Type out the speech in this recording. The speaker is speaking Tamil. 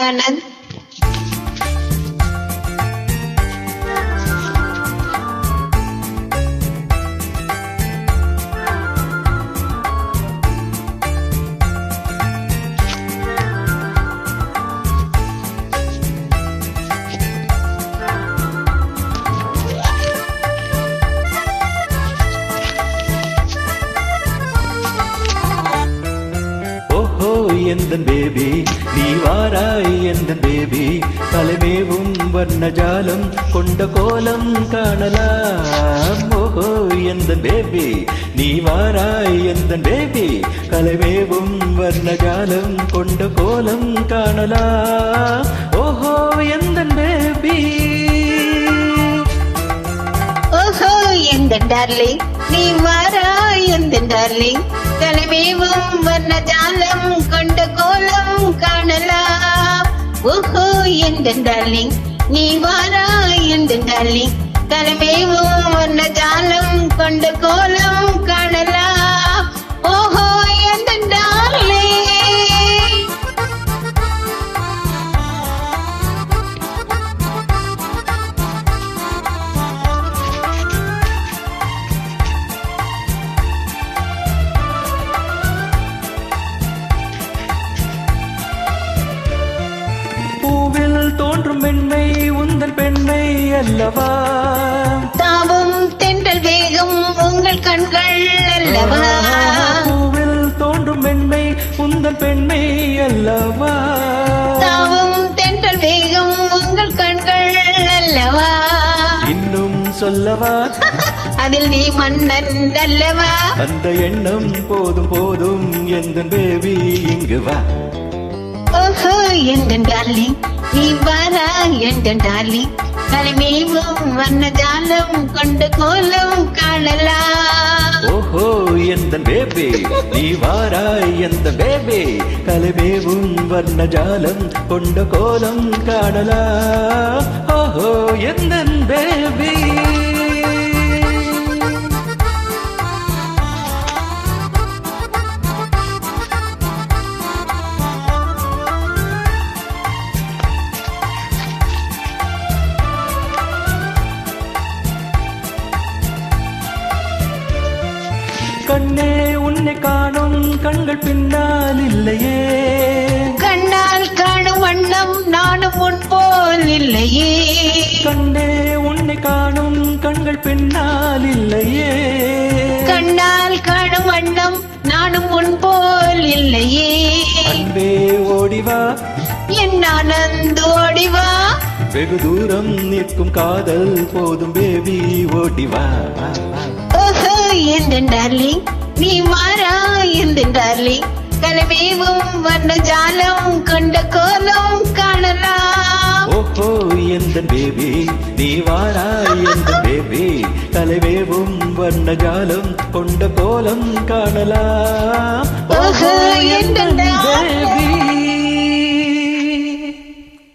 ஆனந்த் எந்தன் பேபி நீ வாராய் எந்தன் பேபி தலைமேவும் வர்ணஜாலம் கொண்ட கோலம் காணலாம். ஓஹோ எந்தன் பேபி நீ வாராய் எந்தன் பேபி கலைமேவும் வர்ணஜாலம் கொண்ட கோலம் காணலாம். ஓஹோ எந்தன் பேபி ஓஹோ எந்தன் டார்லிங் நீ வாரா எந்த டார்லிங் தலைமேவும் வர்ண ஜாலம் கொண்ட கோலம் காணலாம். ஓஹோ எந்த டார்லிங் நீ வாரா எந்த டார்லிங் தலைமேவும் வர்ண ஜாலம் அல்லவா? தாவும் தென்றல் வேகம் உங்கள் கண்கள் அல்லவா? பூவில் தோன்றும் பெண்ணை உந்தன் பெண்ணை அல்லவா? தாவும் தென்றல் வேகம் உங்கள் கண்கள் அல்லவா? இன்னும் சொல்லவா? அதில் நீ மன்னன் அல்லவா? அந்த எண்ணம் போதும் போதும் எந்த பேபி இங்கு வா. ஓஹோ எந்த டார்லிங் நீ வாரா என்ற டாலி தலைமேவும் வண்ண ஜாலம் கொண்ட கோலம் காணலாம். ஓஹோ எந்த பேபே நீ வாராய் எந்த பேபே. கலைமேவும் வர்ணஜாலம் கொண்ட கோலம் காணலாம். ஓஹோ எந்த பேபே. கண்ணே உன்னை காணும் கண்கள் பின்னால் இல்லையே. கண்ணால் காணும் வண்ணம் நானும் உன் போல் இல்லையே. கண்ணே உன்னை காணும் கண்கள் பின்னால் இல்லையே. கண்ணால் காணும் வண்ணம் நானும் உன் போல் இல்லையே. அன்பே ஓடிவா என் ஆனந்த் ஓடிவா வெகு தூரம் நிற்கும் காதல் போதும் பேபி ஓடிவா வா, வா. ஓஹோ எந்த டார்லிங்? நீ மாறா எந்த டார்லிங்? கலவேவும் வண்ண ஜாலம் கொண்ட கோலம் காணலாம் ஓஹோ எந்த பேபி. நீ வாராய் எந்த பேபி. தலைவேவும் வண்ண ஜாலம் கொண்ட கோலம் காணலாம் ஓஹோ எந்த